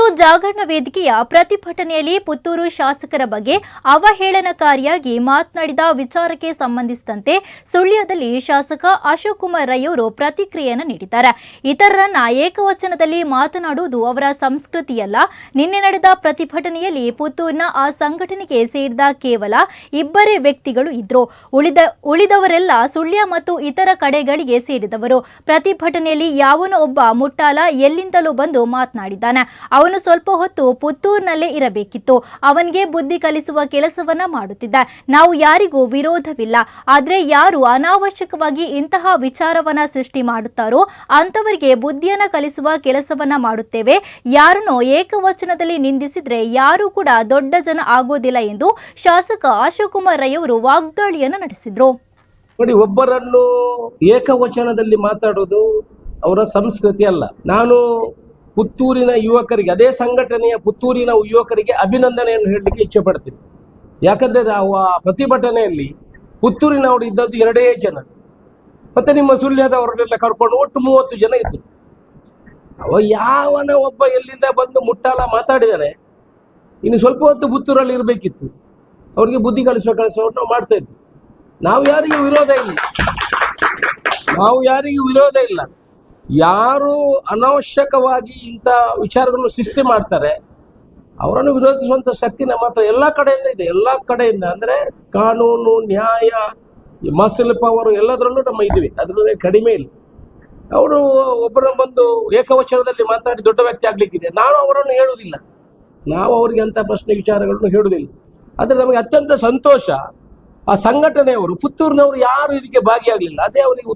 ಹಿಂದೂ ಜಾಗರಣ ವೇದಿಕೆಯ ಪ್ರತಿಭಟನೆಯಲ್ಲಿ ಪುತ್ತೂರು ಶಾಸಕರ ಬಗ್ಗೆ ಅವಹೇಳನಕಾರಿಯಾಗಿ ಮಾತನಾಡಿದ ವಿಚಾರಕ್ಕೆ ಸಂಬಂಧಿಸಿದಂತೆ ಸುಳ್ಯದಲ್ಲಿ ಶಾಸಕ ಅಶೋಕ್ ಕುಮಾರ್ ರೈ ಅವರು ಪ್ರತಿಕ್ರಿಯೆಯನ್ನು ನೀಡಿದ್ದಾರೆ. ಇತರರನ್ನ ಏಕವಚನದಲ್ಲಿ ಮಾತನಾಡುವುದು ಅವರ ಸಂಸ್ಕೃತಿಯಲ್ಲ. ನಿನ್ನೆ ನಡೆದ ಪ್ರತಿಭಟನೆಯಲ್ಲಿ ಪುತ್ತೂರಿನ ಆ ಸಂಘಟನೆಗೆ ಸೇರಿದ ಕೇವಲ ಇಬ್ಬರೇ ವ್ಯಕ್ತಿಗಳು ಇದ್ರು. ಉಳಿದ, ಉಳಿದವರೆಲ್ಲ ಸುಳ್ಯ ಮತ್ತು ಇತರ ಕಡೆಗಳಿಗೆ ಸೇರಿದವರು. ಪ್ರತಿಭಟನೆಯಲ್ಲಿ ಯಾವನೋ ಒಬ್ಬ ಮುಟ್ಟಾಲ ಎಲ್ಲಿಂದಲೂ ಬಂದು ಮಾತನಾಡಿದ್ದಾನೆ. ಸ್ವಲ್ಪ ಹೊತ್ತು ಪುತ್ತೂರಿನಲ್ಲೇ ಇರಬೇಕಿತ್ತು. ಅವನಿಗೆ ಬುದ್ಧಿ ಕಲಿಸುವ ಕೆಲಸವನ್ನ ಮಾಡುತ್ತಿದ್ದ. ನಾವು ಯಾರಿಗೂ ವಿರೋಧವಿಲ್ಲ. ಆದ್ರೆ ಯಾರು ಅನಾವಶ್ಯಕವಾಗಿ ಇಂತಹ ವಿಚಾರವನ್ನ ಸೃಷ್ಟಿ ಮಾಡುತ್ತಾರೋ ಅಂತವರಿಗೆ ಬುದ್ಧಿಯನ್ನ ಕಲಿಸುವ ಕೆಲಸವನ್ನ ಮಾಡುತ್ತೇವೆ. ಯಾರನ್ನೋ ಏಕವಚನದಲ್ಲಿ ನಿಂದಿಸಿದ್ರೆ ಯಾರು ಕೂಡ ದೊಡ್ಡ ಜನ ಆಗೋದಿಲ್ಲ ಎಂದು ಶಾಸಕ ಅಶೋಕ್ ಕುಮಾರ್ ರೈ ಅವರು ವಾಗ್ದಾಳಿಯನ್ನು ನಡೆಸಿದ್ರು. ನೋಡಿ, ಒಬ್ಬರನ್ನು ಏಕವಚನದಲ್ಲಿ ಮಾತಾಡೋದು ಅವರ ಸಂಸ್ಕೃತಿ ಅಲ್ಲ. ನಾನು ಪುತ್ತೂರಿನ ಯುವಕರಿಗೆ, ಅದೇ ಸಂಘಟನೆಯ ಪುತ್ತೂರಿನ ಯುವಕರಿಗೆ ಅಭಿನಂದನೆಯನ್ನು ಹೇಳಲಿಕ್ಕೆ ಇಚ್ಛೆ ಪಡ್ತೀನಿ. ಯಾಕಂದ್ರೆ ನಾವು ಆ ಪ್ರತಿಭಟನೆಯಲ್ಲಿ ಪುತ್ತೂರಿನವರು ಇದ್ದದ್ದು ಎರಡೇ ಜನ. ಮತ್ತೆ ನಿಮ್ಮ ಸುಳ್ಯದವರನ್ನೆಲ್ಲ ಕರ್ಕೊಂಡು ಒಟ್ಟು ಮೂವತ್ತು ಜನ ಇದ್ರು. ಅವ ಯಾವನ ಒಬ್ಬ ಎಲ್ಲಿಂದ ಬಂದು ಮುಟ್ಟಾಲ ಮಾತಾಡಿದರೆ ಇನ್ನು ಸ್ವಲ್ಪ ಹೊತ್ತು ಪುತ್ತೂರಲ್ಲಿ ಇರಬೇಕಿತ್ತು. ಅವರಿಗೆ ಬುದ್ಧಿ ಕಲಿಸುವ ಕೆಲಸವನ್ನು ಮಾಡ್ತಾ ಇದ್ವಿ ನಾವು ಯಾರಿಗೂ ವಿರೋಧ ಇಲ್ಲ. ನಾವು ಯಾರಿಗೂ ವಿರೋಧ ಇಲ್ಲ. ಯಾರು ಅನಾವಶ್ಯಕವಾಗಿ ಇಂಥ ವಿಚಾರಗಳನ್ನು ಸೃಷ್ಟಿ ಮಾಡ್ತಾರೆ, ಅವರನ್ನು ವಿರೋಧಿಸುವಂತ ಶಕ್ತಿ ನಮ್ಮ ಹತ್ರ ಎಲ್ಲ ಕಡೆಯಿಂದ ಇದೆ. ಎಲ್ಲ ಕಡೆಯಿಂದ ಅಂದ್ರೆ ಕಾನೂನು, ನ್ಯಾಯ ಮಸಲ್ ಪವರ್ ಎಲ್ಲದರಲ್ಲೂ ನಮ್ಮ ಇದ್ವಿ ಅದರಲ್ಲಿ ಕಡಿಮೆ ಇಲ್ಲ. ಅವರು ಒಬ್ಬರ ಬಂದು ಏಕವಚನದಲ್ಲಿ ಮಾತಾಡಿ ದೊಡ್ಡ ವ್ಯಕ್ತಿ ಆಗ್ಲಿಕ್ಕಿದೆ. ನಾನು ಅವರನ್ನು ಹೇಳುವುದಿಲ್ಲ. ನಾವು ಅವರಿಗೆ ಅಂತ ಪ್ರಶ್ನೆ ವಿಚಾರಗಳನ್ನು ಹೇಳುವುದಿಲ್ಲ. ಆದರೆ ನಮಗೆ ಅತ್ಯಂತ ಸಂತೋಷ ಆ ಸಂಘಟನೆಯವರು, ಪುತ್ತೂರಿನವರು ಯಾರು ಇದಕ್ಕೆ ಭಾಗಿಯಾಗಲಿಲ್ಲ. ಅದೇ ಅವರಿಗೆ